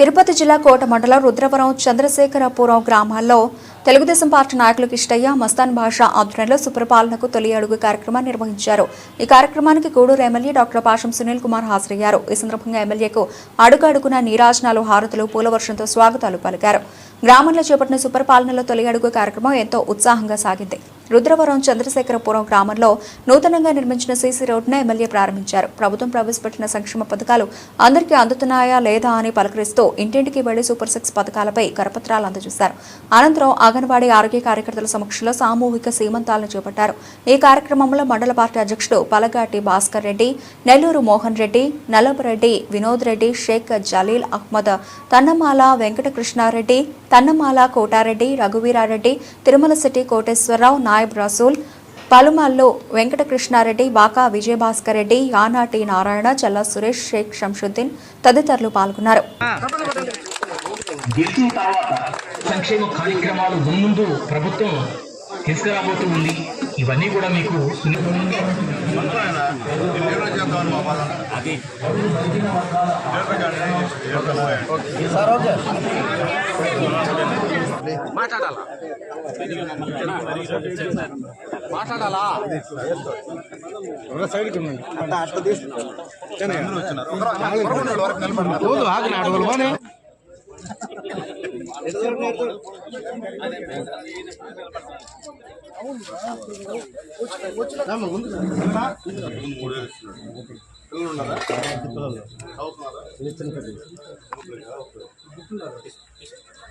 తిరుపతి జిల్లా కోట మండలం రుద్రవరం చంద్రశేఖరపురం గ్రామాల్లో తెలుగుదేశం పార్టీ నాయకులు కిష్టయ్య మస్తాన్ భాష ఆధ్వర్యంలో సుప్రపాలనకు తొలి అడుగు కార్యక్రమాన్ని నిర్వహించారు. ఈ కార్యక్రమానికి గూడూరు ఎమ్మెల్యే డాక్టర్ పాషం సునీల్ కుమార్ హాజరయ్యారు. ఈ సందర్భంగా ఎమ్మెల్యేకు అడుగడుగున నీరాజనాలు హారతులు పూలవర్షంతో స్వాగతాలు పలికారు. గ్రామంలో చేపట్టిన సుపరిపాలనలో తొలి అడుగు కార్యక్రమం ఎంతో ఉత్సాహంగా సాగింది. రుద్రవరం చంద్రశేఖరపురం గ్రామంలో నూతనంగా నిర్మించిన సీసీ రోడ్డును ఎమ్మెల్యే ప్రారంభించారు. ప్రభుత్వం ప్రవేశపెట్టిన సంక్షేమ పథకాలు అందరికీ అందుతున్నాయా లేదా అని పలకరిస్తూ ఇంటింటికి వెళ్ళి సూపర్ సిక్స్ పథకాలపై కరపత్రాలు అందజేశారు. అనంతరం అంగన్వాడీ ఆరోగ్య కార్యకర్తల సమక్షంలో సామూహిక సీమంతాలను చేపట్టారు. ఈ కార్యక్రమంలో మండల పార్టీ అధ్యక్షుడు పలగాటి భాస్కర్ రెడ్డి నెల్లూరు మోహన్ రెడ్డి నలబరెడ్డి వినోద్ రెడ్డి షేక్ జలీల్ అహ్మద్ తన్నమాల వెంకటకృష్ణారెడ్డి తన్నమాల కోటారెడ్డి రఘువీరారెడ్డి తిరుమల తిరుమలశెట్టి కోటేశ్వరరావు నాయబ్ రసూల్ పలుమల్లు వెంకటకృష్ణారెడ్డి బాకా విజయభాస్కర్ రెడ్డి యానాటి నారాయణ చల్లా సురేష్ షేక్ షంషుద్దీన్ తదితరులు పాల్గొన్నారు. గెలిచిన తర్వాత సంక్షేమ కార్యక్రమాలు ముందు ప్రభుత్వం తీసుకురాబోతూ ఉంది ఇవన్నీ కూడా మీకు మాట్లాడాలా మాట్లాడాలా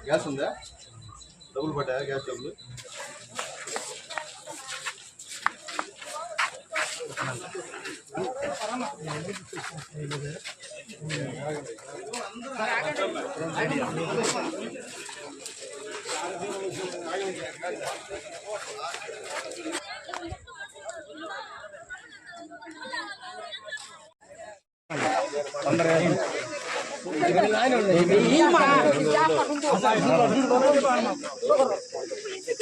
గ్యాస్ ఉందా? డబ్బులు పడ్డాయా గ్యాస్ డబ్బులు? తొందరగా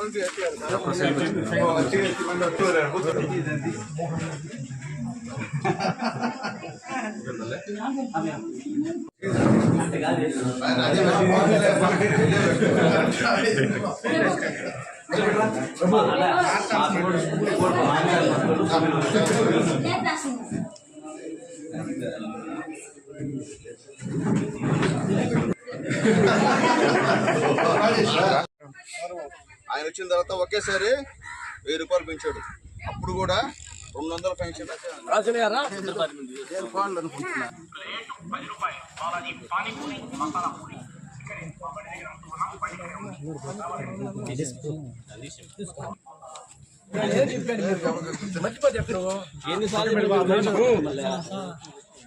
Grazie a tutti. వచ్చిన తర్వాత ఒకేసారి వెయ్యి రూపాయలు పెంచాడు అప్పుడు కూడా రెండు వందలు పెంచాడు నేను ఫోన్లు అనుకుంటున్నా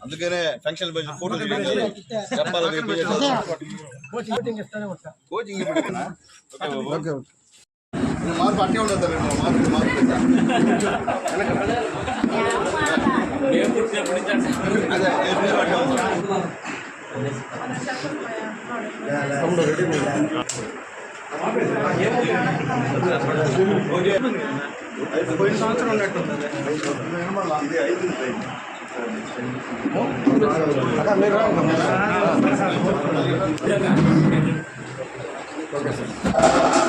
అందుకనే ఫంక్షన్ బడ్జెట్ ఫోటో చెప్పాలి కోచింగ్ ఇప్పుడేనా? ఓకే బాబు. నేను మార్పు అట్టే ఉండదు మార్పు మార్పు అదే ఏ పేరు అట్టే ఉంటుంది. పోయిన సంవత్సరం ఉన్నట్టుంది ఇది ఐదు ¡Vamos!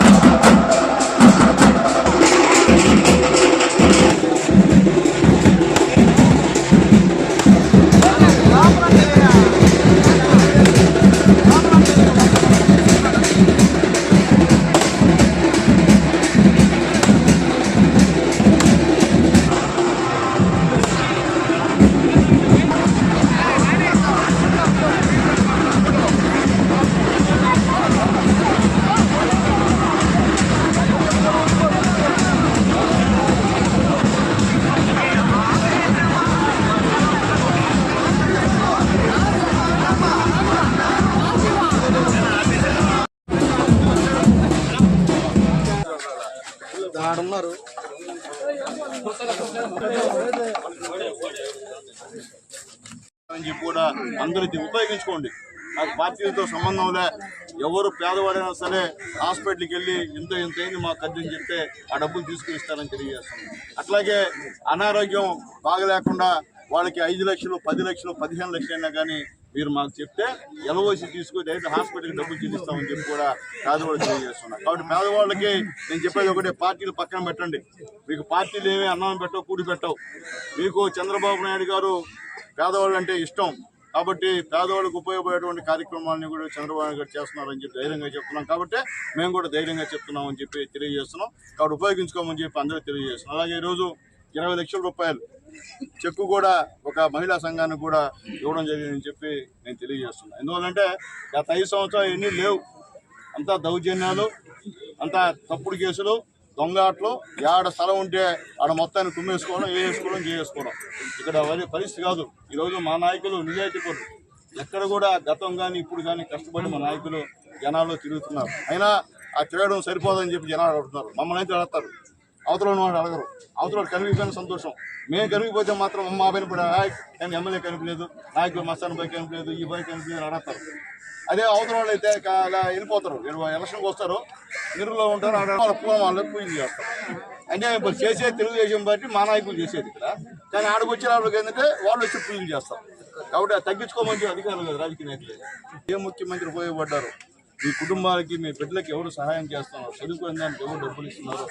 ఉన్నారు. కూడా అందరికీ ఉపయోగించుకోండి. నాకు పార్టీలతో సంబంధం లే. ఎవరు పేదవాడైనా సరే హాస్పిటల్కి వెళ్ళి ఇంత ఎంత అయింది మాకు ఖర్చు చెప్తే ఆ డబ్బులు తీసుకుని ఇస్తారని తెలియజేస్తాం అట్లాగే అనారోగ్యం బాగలేకుండా వాళ్ళకి ఐదు లక్షలు పది లక్షలు పదిహేను లక్షలు అయినా కానీ మీరు మాకు చెప్తే ఎల్ఓసి తీసుకుని డైరెక్ట్ హాస్పిటల్కి డబ్బులు చెల్లిస్తామని చెప్పి కూడా పేదవాళ్ళు తెలియజేస్తున్నారు. కాబట్టి పేదవాళ్ళకి నేను చెప్పేది ఒకటే పార్టీలు పక్కన పెట్టండి. మీకు పార్టీలు ఏమీ అన్నం పెట్టవు కూడి పెట్టవు. మీకు చంద్రబాబు నాయుడు గారు పేదవాళ్ళు అంటే ఇష్టం. కాబట్టి పేదవాళ్ళకు ఉపయోగపడేటువంటి కార్యక్రమాలను కూడా చంద్రబాబు గారు చేస్తున్నారని చెప్పి ధైర్యంగా చెప్తున్నాం. కాబట్టి మేము కూడా ధైర్యంగా చెప్తున్నాం అని చెప్పి తెలియజేస్తున్నాం. కాబట్టి ఉపయోగించుకోమని చెప్పి అందరూ తెలియజేస్తున్నాం. అలాగే ఈరోజు ఇరవై లక్షల రూపాయలు చెక్కు కూడా ఒక మహిళా సంఘానికి కూడా ఇవ్వడం జరిగిందని చెప్పి నేను తెలియజేస్తున్నాను ఎందువల్లంటే గత ఐదు సంవత్సరాలు ఎన్ని లేవు. అంతా దౌర్జన్యాలు అంతా తప్పుడు కేసులు దొంగాట్లు ఏడ స్థలం ఉంటే ఆడ మొత్తాన్ని కుమ్మేసుకోవడం ఏ వేసుకోవడం చేసుకోవడం ఇక్కడ వరి పరిస్థితి కాదు. ఈరోజు మా నాయకులు నిజాయితీపరులు ఎక్కడ కూడా గతం కానీ ఇప్పుడు కానీ కష్టపడి మా నాయకులు జనాల్లో తిరుగుతున్నారు. అయినా ఆ తిరగడం సరిపోదని చెప్పి జనాలు అడుగుతున్నారు. మమ్మల్ని అయితే అడుగుతారు. అవతల ఉన్న వాళ్ళు అడగరు. అవతల కనిపించిన సంతోషం. మేము కనిపిపోతే మాత్రం మా పైన కూడా "ఆయ్, కానీ ఎమ్మెల్యే కనిపించలేదు? నాయకులు మస్తాన్ పై కనిపించలేదు ఈ పై కనిపించలేదు అడగతారు. అదే అవతల వాళ్ళు అయితే అలా వెళ్ళిపోతారు. ఎలక్షన్కి వస్తారు. నిరులో ఉంటారు. ఆడ వాళ్ళ పూల వాళ్ళు పూజ చేస్తారు. అంటే ఇప్పుడు చేసే తెలుగుదేశం పార్టీ మా నాయకులు చేసేది ఇక్కడ. కానీ ఆడకు వచ్చిన వాళ్ళకి ఏంటంటే వాళ్ళు వచ్చి పూజలు చేస్తారు. కాబట్టి తగ్గించుకోమని అధికారులు కదా రాజకీయ నాయకులు. ఏ ముఖ్యమంత్రి ఉపయోగపడ్డారు మీ కుటుంబాలకి మీ బిడ్డలకి ఎవరు సహాయం చేస్తున్నారు చదువుకునే దానికి ఎవరు డబ్బులు ఇస్తున్నారో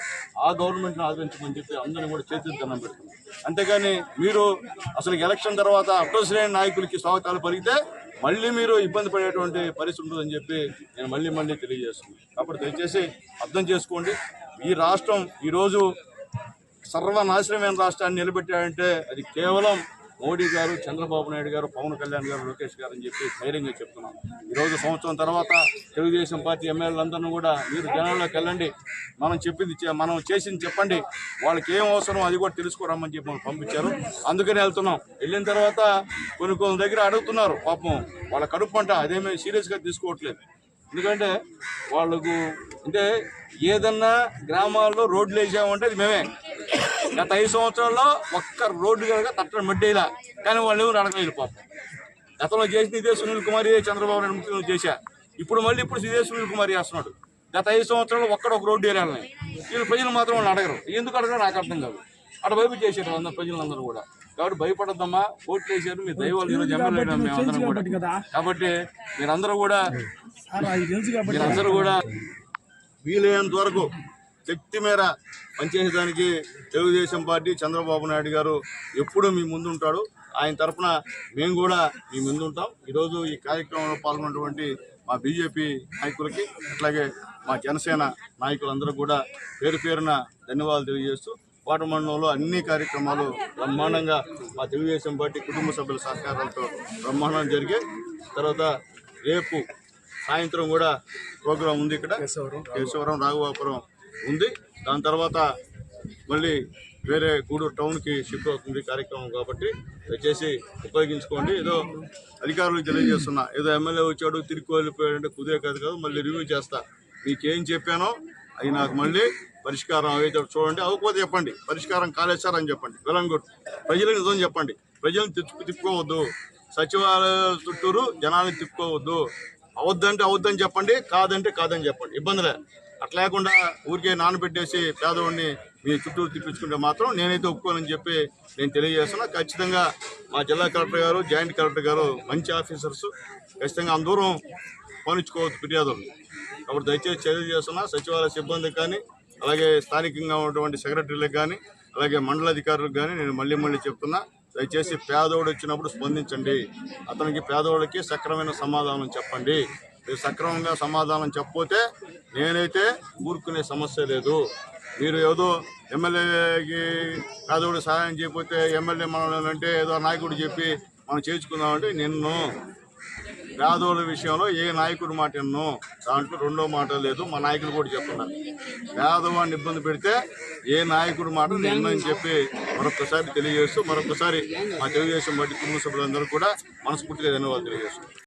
ఆ గవర్నమెంట్ని ఆదరించమని చెప్పి అందరినీ కూడా చేతులు దండం పెడుతున్నారు అంతేగాని మీరు అసలు ఎలక్షన్ తర్వాత అప్రోసరైన నాయకులకి స్వాగతాలు పలిగితే మళ్ళీ మీరు ఇబ్బంది పడేటువంటి పరిస్థితి ఉంటుందని చెప్పి నేను మళ్ళీ మళ్ళీ తెలియజేస్తున్నాను. కాబట్టి దయచేసి అర్థం చేసుకోండి. ఈ రాష్ట్రం ఈరోజు సర్వనాశనమైన రాష్ట్రాన్ని నిలబెట్టాడంటే అది కేవలం మోడీ గారు చంద్రబాబు నాయుడు గారు పవన్ కళ్యాణ్ గారు లోకేష్ గారు అని చెప్పి ధైర్యంగా చెప్తున్నాను ఈరోజు సంవత్సరం తర్వాత తెలుగుదేశం పార్టీ ఎమ్మెల్యేలందరినీ కూడా మీరు జనాల్లోకి వెళ్ళండి. మనం చెప్పింది మనం చేసింది చెప్పండి. వాళ్ళకి ఏం అవసరం అది కూడా తెలుసుకోరమ్మని చెప్పి మనం పంపించారు. అందుకని వెళ్తున్నాం. వెళ్ళిన తర్వాత కొన్ని కొన్ని దగ్గర అడుగుతున్నారు. పాపం వాళ్ళ కడుపు పంట అదేమీ సీరియస్గా తీసుకోవట్లేదు. ఎందుకంటే వాళ్ళకు అంటే ఏదన్నా గ్రామాల్లో రోడ్లు వేసామంటే అది మేమే. గత ఐదు సంవత్సరాల్లో ఒక్క రోడ్డు కనుక తట్టడం మడ్డేలా. కానీ వాళ్ళు ఎవరు అడగలేదు పాపం. గతంలో చేసిన ఇదే సునీల్ కుమార్ ఇదే చంద్రబాబు నాయుడు ముఖ్యమంత్రి చేశా ఇప్పుడు మళ్ళీ ఇప్పుడు ఇదే సునీల్ కుమార్ చేస్తున్నాడు. గత ఐదు సంవత్సరాలు ఒక్కడ ఒక రోడ్డు వేయాలని వీళ్ళు ప్రజలు మాత్రం వాళ్ళు అడగరు. ఎందుకు అడగరు నాకు అర్థం కాదు. అటు వైపు చేశారు అందరు ప్రజలందరూ కూడా. కాబట్టి భయపడద్దమ్మా ఓట్లు వేసారు మీ దైవాలు ఈరోజు ఎమ్మెల్యే మేమందరం కూడా. కాబట్టి మీరందరూ కూడా మీరందరూ కూడా వీలైనంత వరకు శక్తి మేర పనిచేసేదానికి తెలుగుదేశం పార్టీ చంద్రబాబు నాయుడు గారు ఎప్పుడూ మీ ముందు ఉంటాడు ఆయన తరఫున మేము కూడా మీ ముందు ఉంటాం ఈరోజు ఈ కార్యక్రమంలో పాల్గొన్నటువంటి మా బీజేపీ నాయకులకి అట్లాగే మా జనసేన నాయకులందరూ కూడా పేరు పేరున ధన్యవాదాలు తెలియజేస్తూ కోట మండలంలో అన్ని కార్యక్రమాలు బ్రహ్మాండంగా మా తెలుగుదేశం పార్టీ కుటుంబ సభ్యుల సహకారాలతో బ్రహ్మాండం జరిగాయి తర్వాత రేపు సాయంత్రం కూడా ప్రోగ్రాం ఉంది ఇక్కడ. కేశవరం రాఘవాపురం ఉంది. దాని తర్వాత మళ్ళీ వేరే గూడూరు టౌన్కి షిఫ్ట్ అవుతుంది కార్యక్రమం కాబట్టి దయచేసి ఉపయోగించుకోండి. ఏదో అధికారులకు తెలియజేస్తున్నా ఏదో ఎమ్మెల్యే వచ్చాడు తిరిగి వెళ్ళిపోయాడంటే కుదిరే కాదు కాదు మళ్ళీ రివ్యూ చేస్తా. మీకేం చెప్పానో అది నాకు మళ్ళీ పరిష్కారం అయితే చూడండి. అవ్వకపోతే చెప్పండి. పరిష్కారం కాలేశారని చెప్పండి. వెలంగుడ్ ప్రజలకు నిజం చెప్పండి. ప్రజలను తిప్పు తిప్పుకోవద్దు. సచివాలయ చుట్టూరు జనాన్ని తిప్పుకోవద్దు. అవద్దంటే అవద్దని చెప్పండి కాదంటే కాదని చెప్పండి. ఇబ్బందిలే అట్లా లేకుండా ఊరికే నానబెట్టేసి పేదవాడిని మీ చుట్టూరు తిప్పించుకుంటే మాత్రం నేనైతే ఒప్పుకోనని చెప్పి నేను తెలియజేస్తున్నా. ఖచ్చితంగా మా జిల్లా కలెక్టర్ గారు జాయింట్ కలెక్టర్ గారు మంచి ఆఫీసర్స్. ఖచ్చితంగా అందరూ పోనిచ్చుకోవచ్చు ఫిర్యాదులు. కాబట్టి దయచేసి తెలియజేస్తున్నా చేస్తున్నా సచివాలయ సిబ్బందికి కానీ అలాగే స్థానికంగా ఉన్నటువంటి సెక్రటరీలకు కానీ అలాగే మండల అధికారులకు కానీ నేను మళ్ళీ మళ్ళీ చెప్తున్నా దయచేసి పేదోడు వచ్చినప్పుడు స్పందించండి. అతనికి పేదోడికి సక్రమైన సమాధానం చెప్పండి. మీరు సక్రమంగా సమాధానం చెప్పపోతే నేనైతే ఊరుకునే సమస్య లేదు. మీరు ఏదో ఎమ్మెల్యేకి పేదోడు సహాయం చేయకపోతే ఎమ్మెల్యే మనం అంటే ఏదో నాయకుడు చెప్పి మనం చేర్చుకుందామంటే నిన్ను. పేదోళ్ళ విషయంలో ఏ నాయకుడు మాట విన్ను దాంట్లో రెండో మాట లేదు మా నాయకులు కూడా చెప్తున్నారు పేదవాడిని ఇబ్బంది పెడితే ఏ నాయకుడు మాట నిన్ను అని చెప్పి మరొకసారి తెలియజేస్తూ మరొకసారి మా తెలుగుదేశం పార్టీ కుటుంబ సభ్యులందరూ కూడా మనస్ఫూర్తిగా ధన్యవాదాలు తెలియజేస్తున్నాం